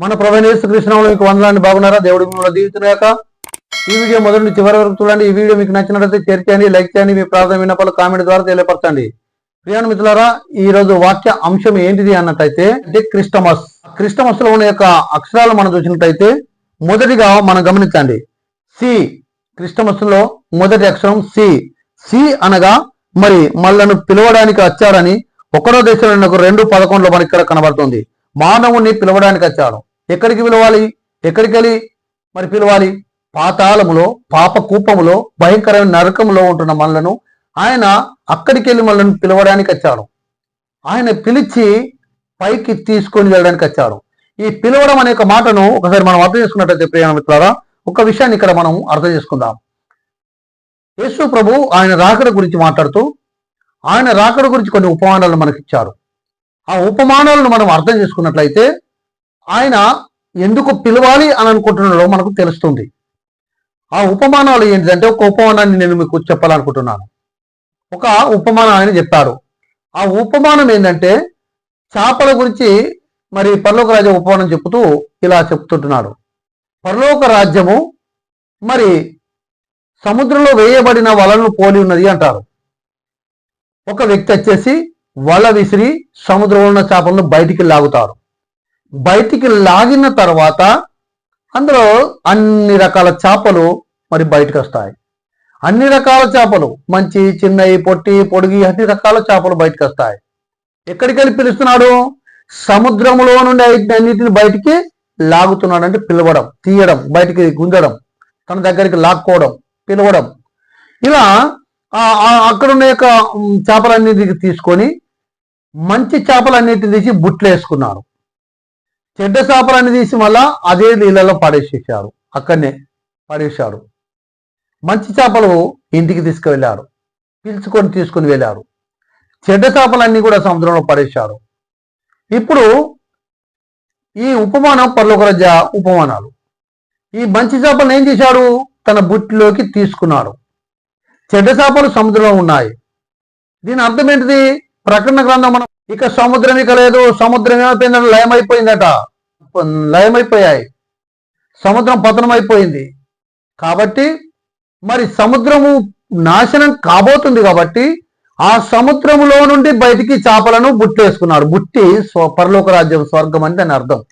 మన ప్రవీణేశ్వర కృష్ణంలో మీకు వందలాన్ని బాగున్నారా? దేవుడు మిమ్మల్ని దీవితున్నాక ఈ వీడియో మొదటి నుంచి చివరి వరకు చూడండి. ఈ వీడియో మీకు నచ్చినట్లయితే షేర్ చేయండి లైక్ చేయండి మీ ప్రార్థన విన్నపాలు కామెంట్ ద్వారా తెలియపరచండి. ప్రియాణ మిత్రులారా ఈ రోజు వాక్య అంశం ఏంటిది అన్నట్టయితే అంటే క్రిస్టమస్. క్రిస్టమస్లో ఉన్న యొక్క అక్షరాలు మనం చూసినట్టయితే మొదటిగా మనం గమనించండి. సి క్రిస్టమస్లో మొదటి అక్షరం సి. సి అనగా మరి మళ్ళను పిలవడానికి వచ్చారని ఒకటో దేశంలో రెండు పదకొండులో మనకి ఇక్కడ కనబడుతుంది. మానవుని పిలవడానికి వచ్చాడు ఎక్కడికి పిలవాలి ఎక్కడికి వెళ్ళి మరి పిలవాలి? పాతాళములో పాప కూపములో భయంకరమైన నరకంలో ఉంటున్న మనలను ఆయన అక్కడికి వెళ్ళి మనల్ని పిలవడానికి వచ్చాడు. ఆయన పిలిచి పైకి తీసుకొని వెళ్ళడానికి వచ్చాడు. ఈ పిలవడం అనే ఒక మాటను ఒకసారి మనం అర్థం చేసుకున్నట్టయితే ప్రియాణ మిత్రులారా ఒక విషయాన్ని ఇక్కడ మనం అర్థం చేసుకుందాం. యేసు ప్రభు ఆయన రాకడ గురించి మాట్లాడుతూ ఆయన రాకడ గురించి కొన్ని ఉపమానాలను మనకి ఇచ్చారు ఆ ఉపమానాలను మనం అర్థం చేసుకున్నట్లయితే ఆయన ఎందుకు పిలవాలి అని అనుకుంటున్నాడో మనకు తెలుస్తుంది. ఆ ఉపమానాలు ఏంటంటే ఒక ఉపమానాన్ని నేను మీకు చెప్పాలనుకుంటున్నాను. ఒక ఉపమానం ఆయన చెప్పారు. ఆ ఉపమానం ఏంటంటే చేపల గురించి మరి పరలోక రాజ్యం ఉపమానం చెప్తూ ఇలా చెప్తుంటున్నాడు. పరలోక రాజ్యము మరి సముద్రంలో వేయబడిన వలలను పోలి ఉన్నది అంటారు. ఒక వ్యక్తి వచ్చేసి వల విసిరి సముద్రంలో ఉన్న చేపలను బయటికి లాగుతారు. బయటికి లాగిన తర్వాత అందులో అన్ని రకాల చేపలు మరి బయటకు వస్తాయి. అన్ని రకాల చేపలు మంచి చిన్నవి పొట్టి పొడిగి అన్ని రకాల చేపలు బయటకు వస్తాయి. ఎక్కడికి వెళ్ళి పిలుస్తున్నాడు? సముద్రంలో నుండి అన్నిటిని బయటికి లాగుతున్నాడు అంటే పిలవడం తీయడం బయటికి గుంజడం తన దగ్గరికి లాక్కోవడం పిలవడం. ఇలా అక్కడ ఉన్న యొక్క చేపలన్నిటికి తీసుకొని మంచి చేపలన్నిటిని తీసి బుట్లు వేసుకున్నారు చెడ్డ చేపలన్నీ తీసి మళ్ళా అదే నీళ్ళలో పడేసేసారు అక్కడనే పడేశారు. మంచి చేపలు ఇంటికి తీసుకువెళ్ళారు. పిలుచుకొని తీసుకుని వెళ్ళారు. చెడ్డ చేపలన్నీ కూడా సముద్రంలో పడేశారు. ఇప్పుడు ఈ ఉపమానం పర్లోకరజ ఉపమానాలు. ఈ మంచి చేపలను ఏం చేశాడు? తన బుట్టిలోకి తీసుకున్నాడు. చెడ్డ చేపలు సముద్రంలో ఉన్నాయి. దీని అర్థం ఏంటిది? ప్రకటన గ్రంథం మనం ఇక సముద్రం ఇక లేదు సముద్రం ఏమైపోయిందంటే లయమైపోయిందట. లయమైపోయాయి. సముద్రం పతనం అయిపోయింది కాబట్టి మరి సముద్రము నాశనం కాబోతుంది కాబట్టి ఆ సముద్రములో నుండి బయటికి చేపలను బుట్టేసుకున్నాడు బుట్టి స్వ- పరలోక రాజ్యం స్వర్గం అని దాని అర్థం.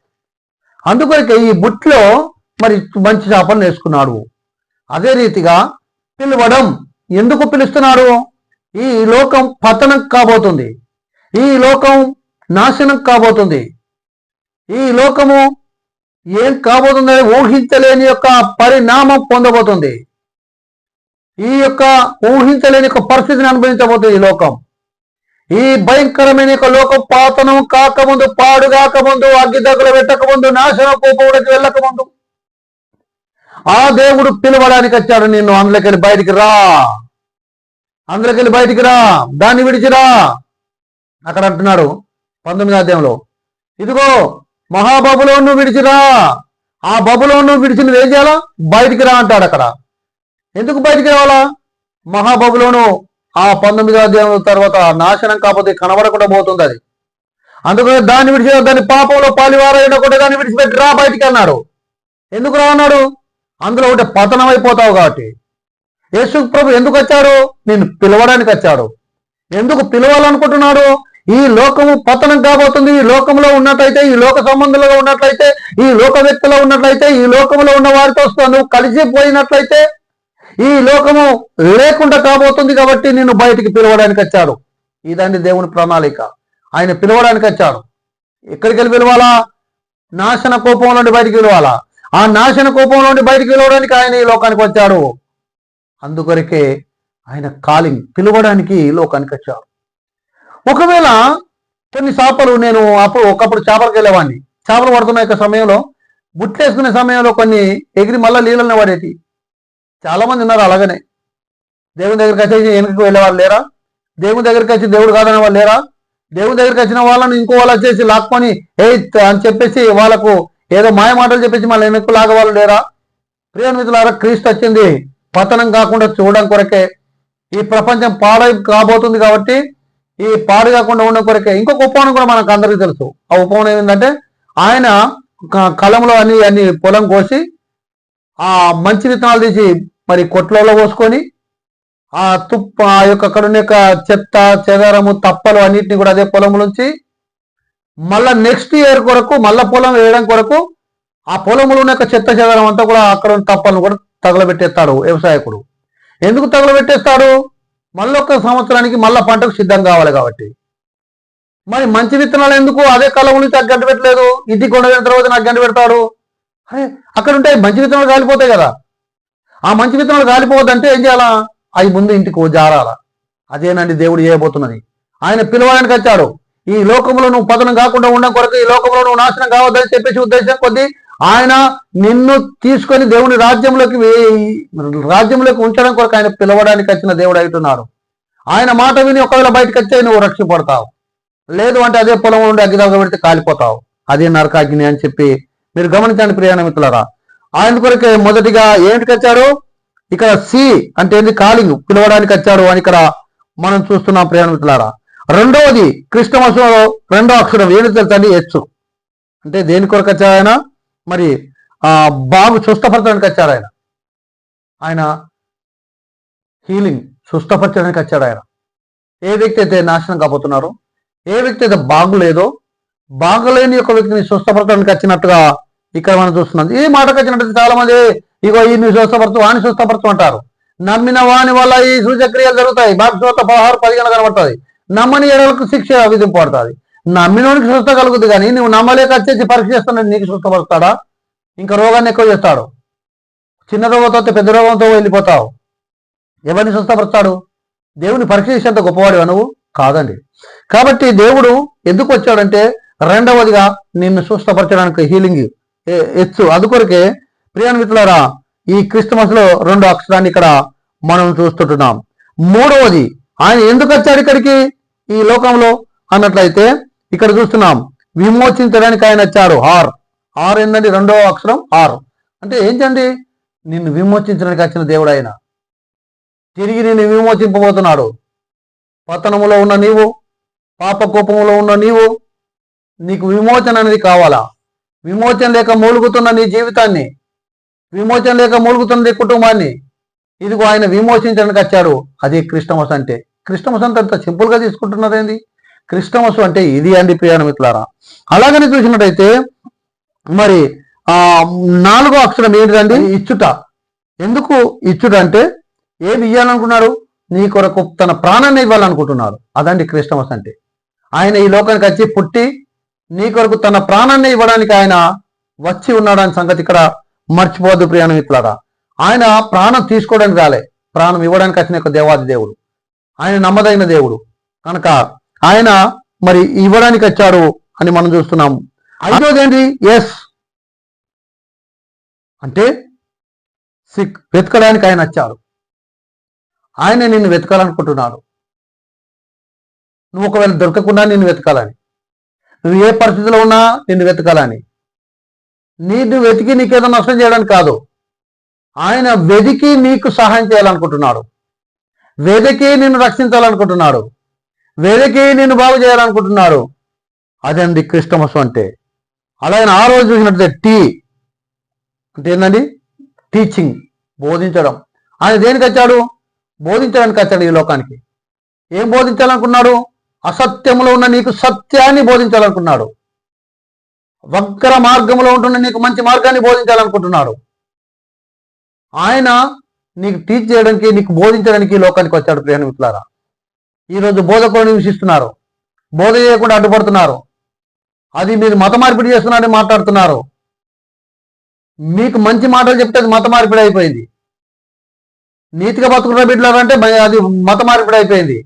అందుకొరకే ఈ బుట్లో మరి మంచి చేపలను వేసుకున్నాడు. అదే రీతిగా పిలవడం ఎందుకు పిలుస్తున్నాడు? ఈ లోకం పతనం కాబోతుంది. ఈ లోకం నాశనం కాబోతుంది. ఈ లోకము ఏం కాబోతుందని ఊహించలేని యొక్క పరిణామం పొందబోతుంది. ఈ యొక్క ఊహించలేని యొక్క పరిస్థితిని అనుభవించబోతుంది ఈ లోకం. ఈ భయంకరమైన యొక్క లోకం పాతనం కాకముందు పాడు కాకముందు అగ్గి దగ్గర పెట్టకముందు నాశనం కోపంలోకి వెళ్ళకముందు. ఆ దేవుడు పిలవడానికి వచ్చాడు నిన్ను. అందులోకెళ్ళి బయటికి రా. అందులోకెళ్ళి బయటికి రా. దాన్ని విడిచిరా. అక్కడ అంటున్నాడు పంతొమ్మిది అధ్యాయంలో. ఇదిగో మహాబబులోను విడిచిరా. ఆ బబులోను విడిచి నువ్వు విడిచిన చేయాలా? బయటికి రా అంటాడు అక్కడ. ఎందుకు బయటికి రావాలా? మహాబబులోను ఆ పంతొమ్మిదో అధ్యాయం తర్వాత నాశనం కాకపోతే కనబడకుండా పోతుంది అది. అందుకని దాన్ని విడిచి దాన్ని పాపంలో పాలివారైనకుండా దాన్ని విడిచిపెట్టి రా బయటికి అన్నాడు. ఎందుకు రా అన్నాడు? అందులో ఒకటి పతనం అయిపోతావు కాబట్టి. యేసు ప్రభు ఎందుకు వచ్చాడు? నేను పిలవడానికి వచ్చాడు. ఎందుకు పిలవాలనుకుంటున్నాడు? ఈ లోకము పతనం కాబోతుంది. ఈ లోకంలో ఉన్నట్లయితే ఈ లోక సంబంధంలో ఉన్నట్లయితే ఈ లోక వ్యక్తిలో ఉన్నట్లయితే ఈ లోకంలో ఉన్న వారితో నువ్వు కలిసిపోయినట్లయితే ఈ లోకము లేకుండా కాబోతుంది కాబట్టి నిన్ను బయటికి పిలవడానికి వచ్చాడు. ఇదండి దేవుని ప్రణాళిక. ఆయన పిలవడానికి వచ్చాడు. ఎక్కడికి వెళ్ళి పిలవాలా? నాశన కోపం నుండి బయటికి పిలవాలా? ఆ నాశన కోపం నుండి బయటికి పిలవడానికి ఆయన ఈ లోకానికి వచ్చాడు. అందుకొరకే ఆయన కాలింగ్ పిలవడానికి ఈ లోకానికి వచ్చాడు. ఒకవేళ కొన్ని చేపలు నేను అప్పుడు ఒకప్పుడు చేపలకు వెళ్ళేవాడిని. చేపలు పడుతున్న యొక్క సమయంలో బుట్లేసుకునే సమయంలో కొన్ని ఎగిరి మళ్ళీ నీళ్ళని పడేటి. చాలా మంది ఉన్నారు అలాగనే. దేవుని దగ్గరికి వచ్చేసి వెనుకకు వెళ్ళేవాళ్ళు లేరా? దేవుని దగ్గరికి వచ్చి దేవుడు కాదనే వాళ్ళు లేరా? దేవుని దగ్గరికి వచ్చిన వాళ్ళని ఇంకో వాళ్ళు వచ్చేసి లాక్కొని ఏ అని చెప్పేసి వాళ్ళకు ఏదో మాయ మాటలు చెప్పేసి మళ్ళీ వెనక్కు లాగవాళ్ళు లేరా? ప్రియమితులారా క్రీస్తు వచ్చింది. పతనం కాకుండా చూడడం కొరకే. ఈ ప్రపంచం పాడై కాబోతుంది కాబట్టి ఈ పాడు కాకుండా ఉన్న కొరకే. ఇంకొక ఉపమానం కూడా మనకు అందరికీ తెలుసు. ఆ ఉపమానం ఏంటంటే ఆయన కలంలో అన్ని అన్ని పొలం కోసి ఆ మంచి విత్తనాలు తీసి మరి కొట్లలో పోసుకొని ఆ తుప్ప ఆ యొక్క అక్కడ ఉన్న యొక్క చెత్త చెదారము తప్పలు అన్నిటిని కూడా అదే పొలంలోంచి మళ్ళా నెక్స్ట్ ఇయర్ కొరకు మళ్ళా పొలం వేయడం కొరకు ఆ పొలంలో ఉన్న యొక్క చెత్త చెదారం అంతా కూడా అక్కడ ఉన్న తప్పలను కూడా తగలబెట్టేస్తాడు వ్యవసాయకుడు. ఎందుకు తగలబెట్టేస్తాడు? మళ్ళొక్క సంవత్సరానికి మళ్ళా పంటకు సిద్ధం కావాలి కాబట్టి. మరి మంచి విత్తనాలు ఎందుకు? అదే కాలం ఉండి నాకు గంట పెట్టలేదు. ఇది కొండ తర్వాత నాకు గంట పెడతాడు. అరే అక్కడ ఉంటే మంచి విత్తనాలు కాలిపోతాయి కదా. ఆ మంచి విత్తనాలు కాలిపోవద్దంటే ఏం చేయాలా? అవి ముందు ఇంటికి జారాల. అదేనండి దేవుడు చేయబోతున్నది. ఆయన పిలవడానికి వచ్చాడు. ఈ లోకంలో నువ్వు పతనం కాకుండా ఉండడం కొరకు ఈ లోకంలో నువ్వు నాశనం కావద్దని చెప్పేసి ఉద్దేశం కొద్దీ ఆయన నిన్ను తీసుకొని దేవుని రాజ్యంలోకి రాజ్యంలోకి ఉంచడం కొరకు ఆయన పిలవడానికి వచ్చిన దేవుడు అవుతున్నారు. ఆయన మాట విని ఒకవేళ బయటకు వచ్చే నువ్వు రక్షిపడతావు లేదు అంటే అదే పొలం నుండి అగ్గిదాగా పెడితే కాలిపోతావు. అదే నరకాగ్ని అని చెప్పి మీరు గమనించండి ప్రియాణ మిత్రులరా ఆయన కొరకే మొదటిగా ఏంటికి వచ్చాడు? ఇక్కడ సి అంటే ఏంది? కాలింగ్. పిలవడానికి వచ్చాడు అని ఇక్కడ మనం చూస్తున్నాం ప్రియాణ మిత్రులారా రెండవది క్రిస్టమస్ రెండో అక్షరం. ఏంటి తెలుసండి హెచ్చు అంటే దేని కొరకు వచ్చాడు ఆయన? మరి ఆ బాగు సుస్థపరచడానికి వచ్చాడు ఆయన. ఆయన హీలింగ్ సుస్థపరచడానికి వచ్చాడు ఆయన. ఏ వ్యక్తి అయితే నాశనం కాబోతున్నారో ఏ వ్యక్తి అయితే బాగులేదో బాగలేని ఒక వ్యక్తిని స్వస్థపరచడానికి వచ్చినట్టుగా ఇక్కడ మనం చూస్తున్నాం. ఈ మాటకు వచ్చినట్టు చాలా మంది ఇగో ఈ నీ స్వస్థపరచు వాణి స్వస్థపరచు అంటారు. నమ్మిన వాని వల్ల ఈ సూచక్రియలు జరుగుతాయి. బాబు స్వత పదహారు పదిహేను కనబడుతుంది. నమ్మని ఎడలకు శిక్ష విధింపబడుతుంది. నమ్మినోనికి స్వస్థ కలుగుతుంది కానీ నువ్వు నమ్మలేక వచ్చేసి పరీక్ష చేస్తున్నాడు నీకు స్వస్థపరుస్తాడా ఇంకా రోగాన్ని ఎక్కువ చేస్తాడు. చిన్న రోగంతో పెద్ద రోగంతో వెళ్ళిపోతావు. ఎవరిని స్వస్థపరుస్తాడు దేవుని పరీక్ష చేసేంత గొప్పవాడు నువ్వు? కాదండి. కాబట్టి దేవుడు ఎందుకు వచ్చాడంటే రెండవదిగా నిన్ను స్వస్థపరచడానికి హీలింగ్ ఎచ్చు అందుకొరకే ప్రియాణ మిత్రులారా ఈ క్రిస్టమస్లో రెండు అక్షరాన్ని ఇక్కడ మనం చూస్తుంటున్నాం. మూడవది ఆయన ఎందుకు వచ్చాడు ఇక్కడికి? ఈ లోకంలో అన్నట్లయితే ఇక్కడ చూస్తున్నాం విమోచించడానికి ఆయన వచ్చాడు. ఆర్. ఆర్ ఏంటండి రెండవ అక్షరం ఆర్. అంటే ఏంటండి? నిన్ను విమోచించడానికి వచ్చిన దేవుడు ఆయన తిరిగి నిన్ను విమోచింపబోతున్నాడు. పతనములో ఉన్న నీవు పాప కోపంలో ఉన్న నీవు నీకు విమోచన అనేది కావాలా? విమోచన లేక మూలుగుతున్న నీ జీవితాన్ని విమోచన లేక మూలుగుతున్న నీ కుటుంబాన్ని ఇదిగో ఆయన విమోచించడానికి వచ్చాడు. అది క్రిస్టమస్ అంటే. క్రిస్టమస్ అంటే అంత సింపుల్గా తీసుకుంటున్నారేంది? క్రిస్టమస్ అంటే ఇది అండి ప్రియాణమిత్రులారా అలాగని చూసినట్టయితే మరి ఆ నాలుగో అక్షరం ఏంటిదండి? ఇచ్చుట. ఎందుకు ఇచ్చుట అంటే ఏమి ఇవ్వాలనుకున్నారు నీ కొరకు తన ప్రాణాన్ని ఇవ్వాలనుకుంటున్నారు. అదండి క్రిస్టమస్ అంటే. ఆయన ఈ లోకానికి వచ్చి పుట్టి నీ కొరకు తన ప్రాణాన్ని ఇవ్వడానికి ఆయన వచ్చి ఉన్నాడు అనే సంగతి ఇక్కడ మర్చిపోవద్దు ప్రియాణమిత్రులారా ఆయన ప్రాణం తీసుకోవడానికి రాలే. ప్రాణం ఇవ్వడానికి వచ్చిన ఒక దేవాది దేవుడు. ఆయన నమ్మదగిన దేవుడు. కనుక ఆయన మరి ఇవ్వడానికి వచ్చాడు అని మనం చూస్తున్నాం. ఐదోది ఏంటి? ఎస్ అంటే సిక్ వెతకడానికి ఆయన వచ్చాడు. ఆయన నిన్ను వెతకాలనుకుంటున్నాడు. నువ్వు ఒకవేళ దొరకకుండా నిన్ను వెతకాలని. నువ్వు ఏ పరిస్థితిలో ఉన్నా నిన్ను వెతకాలని. నీకు వెతికి నీకేదో నష్టం చేయడానికి కాదు. ఆయన వెతికి నీకు సహాయం చేయాలనుకుంటున్నాడు. వెతికి నిన్ను రక్షించాలనుకుంటున్నాడు. వెతికి నిన్ను బాగు చేయాలనుకుంటున్నాడు అదండి క్రిస్టమస్ అంటే. అలాగే ఆ రోజు చూసినట్లయితే టీ. అంటే ఏంటండి టీచింగ్ బోధించడం. ఆయన దేనికి వచ్చాడు? బోధించడానికి వచ్చాడు ఈ లోకానికి. ఏం బోధించాలనుకున్నాడు? అసత్యంలో ఉన్న నీకు సత్యాన్ని బోధించాలనుకున్నాడు. వక్ర మార్గంలో ఉంటున్న నీకు మంచి మార్గాన్ని బోధించాలనుకుంటున్నాడు. ఆయన నీకు టీచ్ చేయడానికి నీకు బోధించడానికి ఈ లోకానికి వచ్చాడు ప్రియ మిత్రులారా ఈరోజు బోధకులను హింసిస్తున్నారు బోధ చేయకుండా అడ్డుపడుతున్నారు. అది మీరు మత మార్పిడి చేస్తున్నారని మాట్లాడుతున్నారు. మీకు మంచి మాటలు చెప్తే అది మత మార్పిడి అయిపోయింది. నీతిగా బతుకున్న బిడ్డలారంటే అది మత మార్పిడి అయిపోయింది.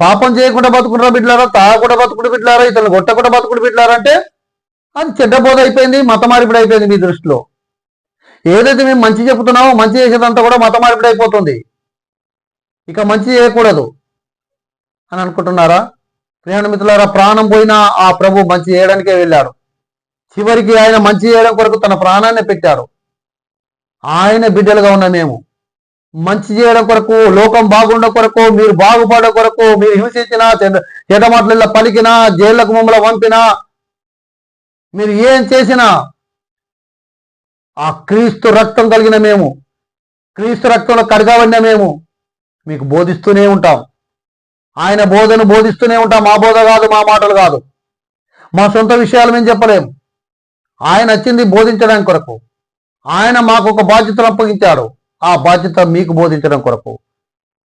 పాపం చేయకుండా బతుకున్న బిడ్డలారా తాగకుండా బతుకుడు బిడ్డలారా ఇతను కొట్టకుండా బతుకుడు బిడ్డలారంటే అది చెడ్డ బోధ అయిపోయింది మత మార్పిడి అయిపోయింది మీ దృష్టిలో. ఏదైతే మేము మంచి చెప్తున్నామో మంచి చేసేదంతా కూడా మత మార్పిడి అయిపోతుంది. ఇక మంచి చేయకూడదు. అని అనుకుంటున్నారా? ప్రియాణ మిత్రులారా ప్రాణం పోయినా ఆ ప్రభు మంచి చేయడానికే వెళ్ళాడు. చివరికి ఆయన మంచి చేయడం కొరకు తన ప్రాణాన్ని పెట్టారు. ఆయన బిడ్డలుగా ఉన్న మేము. మంచి చేయడం కొరకు లోకం బాగుండ కొరకు మీరు బాగుపడ కొరకు మీరు హింసించినా చెడమాటల పలికినా జైళ్ళకు మమ్మల్ని పంపినా మీరు ఏం చేసినా ఆ క్రీస్తు రక్తం కలిగిన మేము క్రీస్తు రక్తంలో కడగబడిన మేము మీకు బోధిస్తూనే ఉంటాం. ఆయన బోధను బోధిస్తూనే ఉంటాం. మా బోధ కాదు మా మాటలు కాదు. మా సొంత విషయాలు మేము చెప్పలేము. ఆయన వచ్చింది బోధించడానికి కొరకు. ఆయన మాకు ఒక బాధ్యతను అప్పగించాడు. ఆ బాధ్యత మీకు బోధించడం కొరకు.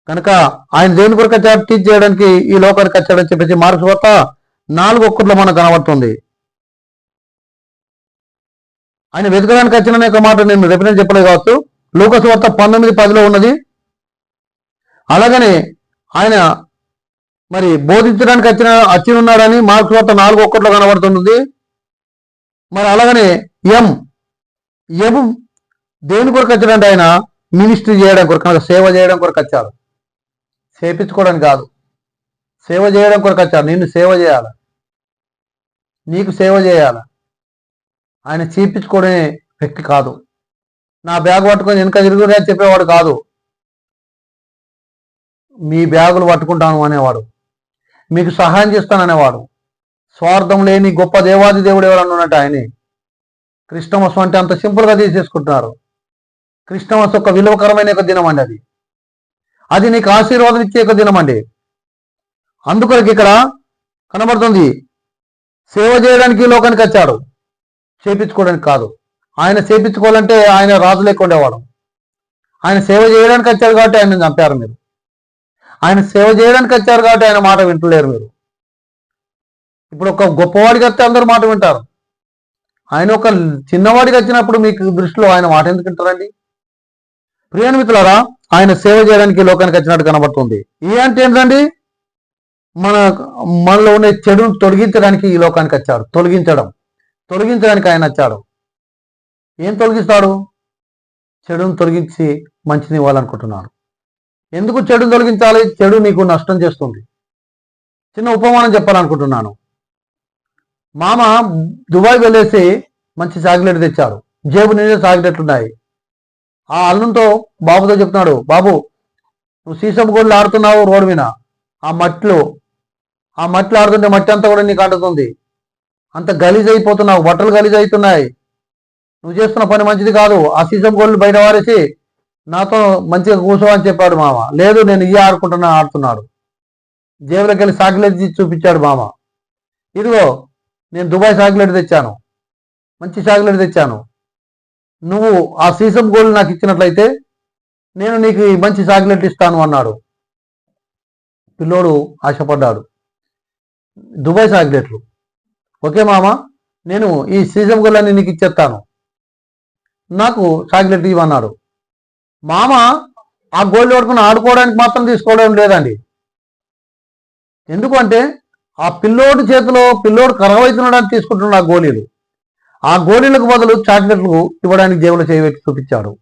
కనుక ఆయన దేని కొరకు వచ్చాడు టీచ్ చేయడానికి ఈ లోకానికి వచ్చాడని చెప్పేసి మార్క్స్ వార్త నాలుగు ఒక్కట్లో మనకు కనబడుతుంది. ఆయన వెతకడానికి వచ్చిన యొక్క మాట నేను రిపీట్ చెప్పలేదు కావచ్చు. లూకస్ వార్త పంతొమ్మిది పదిలో ఉన్నది. అలాగనే ఆయన మరి బోధించడానికి వచ్చిన వచ్చి ఉన్నాడని మార్క్స్ వార్త నాలుగు ఒక్కట్లో కనబడుతుంది మరి అలాగనే ఎం ఎం దేని కొరకు వచ్చాడంటే ఆయన మినిస్ట్రీ చేయడం కొరకు అనగా సేవ చేయడం కొరకు వచ్చాడు సేపించుకోవడానికి కాదు. సేవ చేయడం కొరకు వచ్చారు నిన్ను సేవ చేయాలి. నీకు సేవ చేయాలి. ఆయన చేపించుకునే వ్యక్తి కాదు. నా బ్యాగ్ పట్టుకొని వెనక తిరుగునే చెప్పేవాడు కాదు. మీ బ్యాగులు పట్టుకుంటాను అనేవాడు. మీకు సహాయం చేస్తాననేవాడు. స్వార్థం లేని గొప్ప దేవాది దేవుడు ఎవరన్నా ఉన్నట్టు ఆయనే. క్రిస్టమస్ అంటే అంత సింపుల్గా తీసేసుకుంటున్నారు. క్రిస్టమస్ ఒక విలువకరమైన ఒక దినం అండి అది. అది నీకు ఆశీర్వాదం ఇచ్చే ఒక దినం అండి అందుకొరకు ఇక్కడ కనబడుతుంది. సేవ చేయడానికి లోకానికి వచ్చాడు చేపించుకోవడానికి కాదు. ఆయన చేపించుకోవాలంటే ఆయన రాజు లేకుండా ఆయన సేవ చేయడానికి వచ్చారు కాబట్టి ఆయన చంపారు మీరు. ఆయన సేవ చేయడానికి వచ్చారు కాబట్టి ఆయన మాట వింటలేరు మీరు. ఇప్పుడు ఒక గొప్పవాడికి వస్తే అందరూ మాట వింటారు. ఆయన ఒక చిన్నవాడికి వచ్చినప్పుడు మీకు దృష్టిలో ఆయన మాట ఎందుకు వింటారండి? ప్రియాని మిత్రులారా ఆయన సేవ చేయడానికి లోకానికి వచ్చినట్టు కనబడుతుంది. ఏ అంటే ఏంటండి? మన మనలో ఉండే చెడును తొలగించడానికి ఈ లోకానికి వచ్చాడు తొలగించడం. తొలగించడానికి ఆయన వచ్చాడు ఏం తొలగిస్తాడు? చెడును తొలగించి మంచిని ఇవ్వాలనుకుంటున్నాడు ఎందుకు చెడు తొలగించాలి? చెడు నీకు నష్టం చేస్తుంది. చిన్న ఉపమానం చెప్పాలనుకుంటున్నాను. మామ దుబాయ్ వెళ్ళేసి మంచి చాక్లెట్ తెచ్చారు. జేబు నిండా చాక్లెట్లు ఉన్నాయి. ఆ అల్లంతో బాబుతో చెప్తున్నాడు బాబు నువ్వు సీసం గోళ్ళు ఆడుతున్నావు రోడ్డు మీద. ఆ మట్టిలో ఆ మట్టిలో ఆడుతుంటే మట్టి అంతా కూడా నీకు అంటుతుంది. అంత గలీజ్ అయిపోతున్నావు బట్టలు గలీజ్ అవుతున్నాయి. నువ్వు చేస్తున్న పని మంచిది కాదు. ఆ సీసం గోళ్ళు బయట వారేసి నాతో మంచిగా కూర్చో అని చెప్పాడు మామ. లేదు నేను ఇయ్య ఆడుకుంటున్నా ఆడుతున్నాడు. జేబులోకి వెళ్ళి చాక్లెట్ చూపించాడు మామ. ఇదిగో నేను దుబాయ్ చాక్లెట్ తెచ్చాను. మంచి చాక్లెట్ తెచ్చాను. నువ్వు ఆ సీసం గోల్డ్ నాకు ఇచ్చినట్లయితే నేను నీకు ఈ మంచి చాక్లెట్ ఇస్తాను అన్నాడు. పిల్లోడు ఆశపడ్డాడు. దుబాయ్ చాక్లెట్లు ఓకే మామ నేను ఈ సీసం గోల్డ్ అని నీకు ఇచ్చేస్తాను. నాకు చాక్లెట్ ఇవ్వన్నాడు మామ ఆ గోల్డ్ పట్టుకుని ఆడుకోవడానికి మాత్రం తీసుకోవడం లేదండి. ఎందుకంటే ఆ పిల్లోడి చేతిలో పిల్లోడు కరవైతున్నాడని తీసుకుంటున్నాడు ఆ గోళీలు. ఆ గోళీలకు బదులు చాక్లెట్లు ఇవ్వడానికి జేబులో చేయబెట్టి చూపించాడు.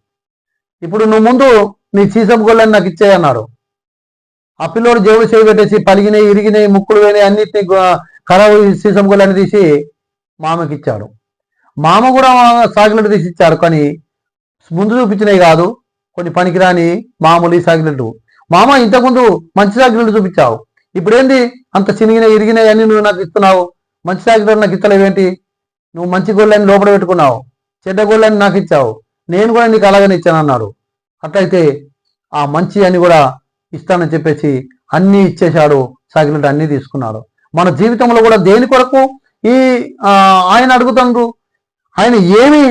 ఇప్పుడు నువ్వు ముందు నీ సీసం గోళ్ళని నాకు ఇచ్చేయన్నారు ఆ పిల్లోడు జేబులు చేయబెట్టేసి పలిగినాయి ఇరిగినాయి ముక్కులు పోయినాయి అన్నిటినీ ఖరాబ్ సీసం గోళ్ళని తీసి మామకి ఇచ్చాడు. మామ కూడా చాక్లెట్ తీసి ఇచ్చాడు కానీ ముందు చూపించినవి కాదు. కొన్ని పనికిరాని మామూలు చాక్లెట్ మామ ఇంతకుముందు మంచి చాక్లెట్ చూపించావు. ఇప్పుడేంది? అంత చినిగిన ఇరిగినాయి అన్ని నువ్వు నాకు ఇస్తున్నావు. మంచి చాక్లెట్ నాకు ఇస్తలేవేంటి నువ్వు మంచి గోళ్ళని లోపల పెట్టుకున్నావు. చెడ్డ గోళ్ళని నాకు ఇచ్చావు. నేను కూడా నీకు అలాగనే ఇచ్చాను అన్నాడు అట్లయితే ఆ మంచి అని కూడా ఇస్తానని చెప్పేసి అన్నీ ఇచ్చేశాడు చాక్లెట్ అన్నీ తీసుకున్నాడు. మన జీవితంలో కూడా దేని కొరకు ఈ ఆయన అడుగుతుండ్రు? ఆయన ఏమి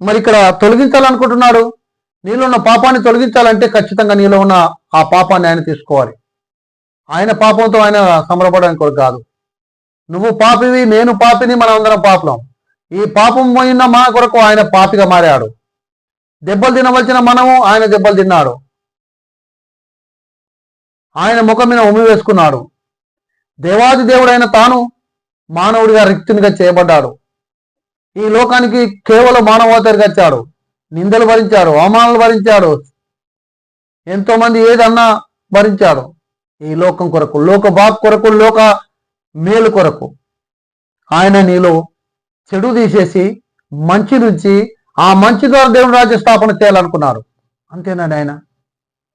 మరి ఇక్కడ తొలగించాలనుకుంటున్నాడు? నీలో ఉన్న పాపాన్ని తొలగించాలంటే ఖచ్చితంగా నీలో ఉన్న ఆ పాపాన్ని ఆయన తీసుకోవాలి. ఆయన పాపంతో ఆయన సంబరపడడానికి కొరకు కాదు. నువ్వు పాపివి నేను పాపిని మనం అందరం పాపలం. ఈ పాపం పోయిన మా కొరకు ఆయన పాపిగా మారాడు. దెబ్బలు తినవలసిన మనము ఆయన దెబ్బలు తిన్నాడు. ఆయన ముఖం మీద ఉమ్మి వేసుకున్నాడు. దేవాది దేవుడైన తాను మానవుడిగా రిక్తునిగా చేయబడ్డాడు. ఈ లోకానికి కేవలం మానవతరిగా వచ్చాడు. నిందలు భరించాడు అవమానాలు భరించాడు ఎంతోమంది ఏదన్నా భరించాడు ఈ లోకం కొరకు లోక బాక్ కొరకు లోక మేలు కొరకు. ఆయన నీలో చెడు తీసేసి మంచి నుంచి ఆ మంచి ద్వారా దేవుని రాజ్య స్థాపన చేయాలనుకున్నారు. అంతేనండి ఆయన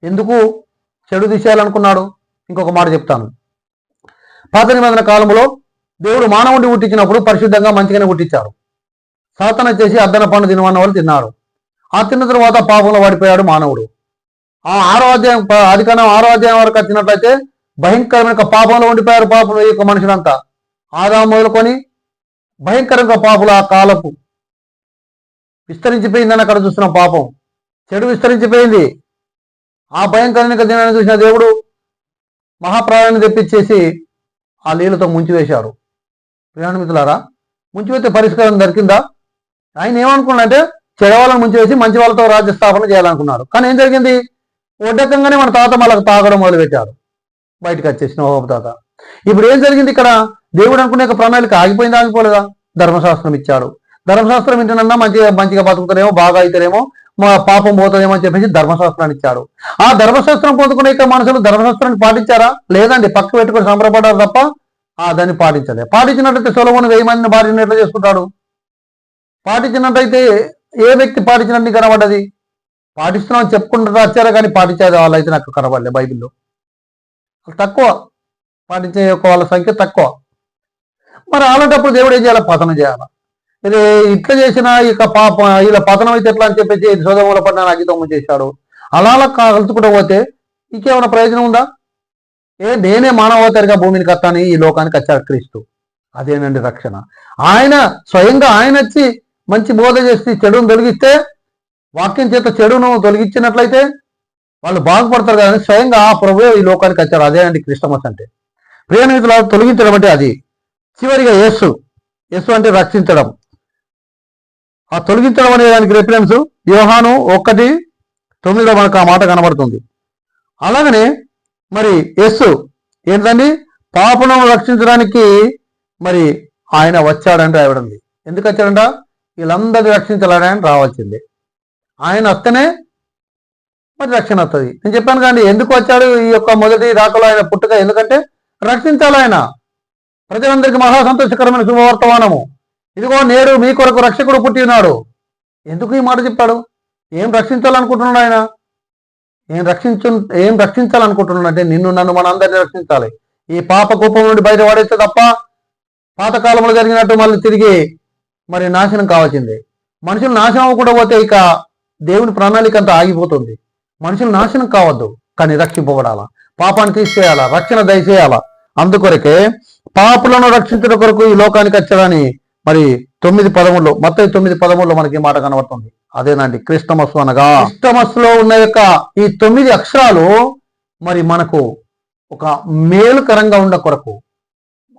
ఎందుకు చెడు తీసేయాలనుకున్నాడు? ఇంకొక మాట చెప్తాను. పాత నిబంధన కాలంలో దేవుడు మానవుడిని పుట్టించినప్పుడు పరిశుద్ధంగా మంచిగానే పుట్టించారు. సాతన చేసి అద్దన పండు తినమన్న వాళ్ళు తిన్నారు. ఆ తిన్న తర్వాత పాపంలో పడిపోయాడు మానవుడు. ఆ ఆరో అధ్యాయం ప- ఆరో అధ్యాయం వరకు వచ్చినట్లయితే భయంకరమైన పాపంలో ఉండిపోయారు పాపం ఈ యొక్క మనుషులంతా. ఆదాం మొదలుకొని భయంకరంగా పాపులు ఆ కాలపు విస్తరించిపోయిందని అక్కడ చూస్తున్నాం పాపం. చెడు విస్తరించిపోయింది. ఆ భయంకరమైన దినాన్ని చూసిన దేవుడు మహాప్రాయాన్ని తెప్పించేసి ఆ నీళ్ళతో ముంచివేశారు. ప్రయాణమితులారా ముంచివేస్తే పరిష్కారం దొరికిందా? ఆయన ఏమనుకున్నాడంటే చెడవాళ్ళని ముంచేసి మంచి వాళ్ళతో రాజ్య స్థాపన చేయాలనుకున్నారు. కానీ ఏం జరిగింది? ఒడ్డకంగానే మన తాత మళ్ళీ తాగడం మొదలుపెట్టారు. బయటకు వచ్చేసిన ఓహో తాత. ఇప్పుడు ఏం జరిగింది ఇక్కడ? దేవుడు అనుకునే ప్రణాళిక ఆగిపోయింది ఆగిపోలేదా? ధర్మశాస్త్రం ఇచ్చాడు ధర్మశాస్త్రం ఇంటినన్నా మంచిగా మంచిగా బతుకుతారేమో బాగా అయితేనేమో మా పాపం పోతుందేమో అని చెప్పేసి ధర్మశాస్త్రాన్ని ఇచ్చాడు ఆ ధర్మశాస్త్రం పొందుకునే మనుషులు ధర్మశాస్త్రాన్ని పాటించారా? లేదండి. పక్క పెట్టుకొని సంబరపడ్డారు తప్ప ఆ దాన్ని పాటించలే. పాటించినట్లయితే సులభం వెయ్యి మందిని భార్యను ఎట్లా చేసుకుంటాడు? పాటించినట్టయితే ఏ వ్యక్తి పాటించినట్టు కనబడ్డది? పాటిస్తున్నామని చెప్పుకుంటూ వచ్చారా కానీ పాటించేది వాళ్ళైతే నాకు కనబడలే బైబిల్లో. తక్కువ. పాటించే యొక్క వాళ్ళ సంఖ్య తక్కువ. మరి అలాంటప్పుడు దేవుడు ఏం చేయాలి? పతనం చేయాలి. ఇది ఇట్లా చేసిన ఇక పాప ఇలా పతనం అయితే ఎట్లా అని చెప్పేసి సోదముల పడిన అగ్గితమ్మ చేశాడు. అలా అలా కలుసుకుంటూ పోతే ఇంకేమైనా ప్రయోజనం ఉందా? ఏ నేనే మానవతరిగా భూమిని కత్తాని ఈ లోకానికి వచ్చాడు క్రీస్తు. అదేనండి రక్షణ. ఆయన స్వయంగా ఆయన వచ్చి మంచి బోధ చేసి చెడును తొలగిస్తే వాక్యం చేత చెడును తొలగించినట్లయితే వాళ్ళు బాగుపడతారు కానీ స్వయంగా ఆ ప్రభు ఈ లోకానికి వచ్చారు అదే అండి క్రిస్టమస్ అంటే. ప్రియనితులు తొలగించడం అంటే అది. చివరిగా యేసు. యేసు అంటే రక్షించడం. ఆ తొలగించడం అనే దానికి రిఫరెన్స్ యోహాను ఒక్కటి తొమ్మిదిలో మనకు ఆ మాట కనబడుతుంది. అలాగనే మరి యస్సు ఏంటండి? పాపను రక్షించడానికి మరి ఆయన వచ్చాడంటే ఆవిడంది. ఎందుకు వచ్చాడంట? వీళ్ళందరినీ రక్షించాలని ఆయన రావాల్సిందే ఆయన వస్తేనే మరి రక్షణ వస్తుంది. నేను చెప్పాను కానీ ఎందుకు వచ్చాడు ఈ యొక్క మొదటి రాకలో ఆయన పుట్టుక? ఎందుకంటే రక్షించాలి ఆయన. ప్రజలందరికీ మహా సంతోషకరమైన శుభవర్తమానము ఇదిగో నేడు మీ కొరకు రక్షకుడు పుట్టి ఉన్నాడు. ఎందుకు ఈ మాట చెప్పాడు? ఏం రక్షించాలనుకుంటున్నాడు ఆయన? ఏం రక్షించు ఏం రక్షించాలనుకుంటున్నాడు అంటే నిన్ను నన్ను మన అందరినీ రక్షించాలి. ఈ పాప కూపం నుండి బయటపడేస్తే తప్ప పాతకాలంలో జరిగినట్టు మళ్ళీ తిరిగి మరి నాశనం కావాల్సిందే మనుషులు నాశనం అవ్వకుండా పోతే ఇక దేవుని ప్రణాళిక అంతా ఆగిపోతుంది. మనుషులు నాశనం కావద్దు కానీ రక్షింపబడాలా? పాపాన్ని తీసేయాలా రక్షణ దయచేయాలా? అందుకొరకే పాపులను రక్షించడం కొరకు ఈ లోకానికి వచ్చాడని మరి తొమ్మిది పదములు మొత్తం తొమ్మిది పదముల్లో మనకి మాట కనబడుతుంది. అదేనండి క్రిస్టమస్ అనగా క్రిస్టమస్లో ఉన్న యొక్క ఈ తొమ్మిది అక్షరాలు మరి మనకు ఒక మేలుకరంగా ఉండ కొరకు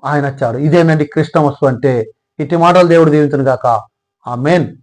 ఆయన వచ్చాడు ఇదేనండి క్రిస్టమస్ అంటే ఇట్టి మాటలు దేవుడు దీవించును గాక. ఆ మెయిన్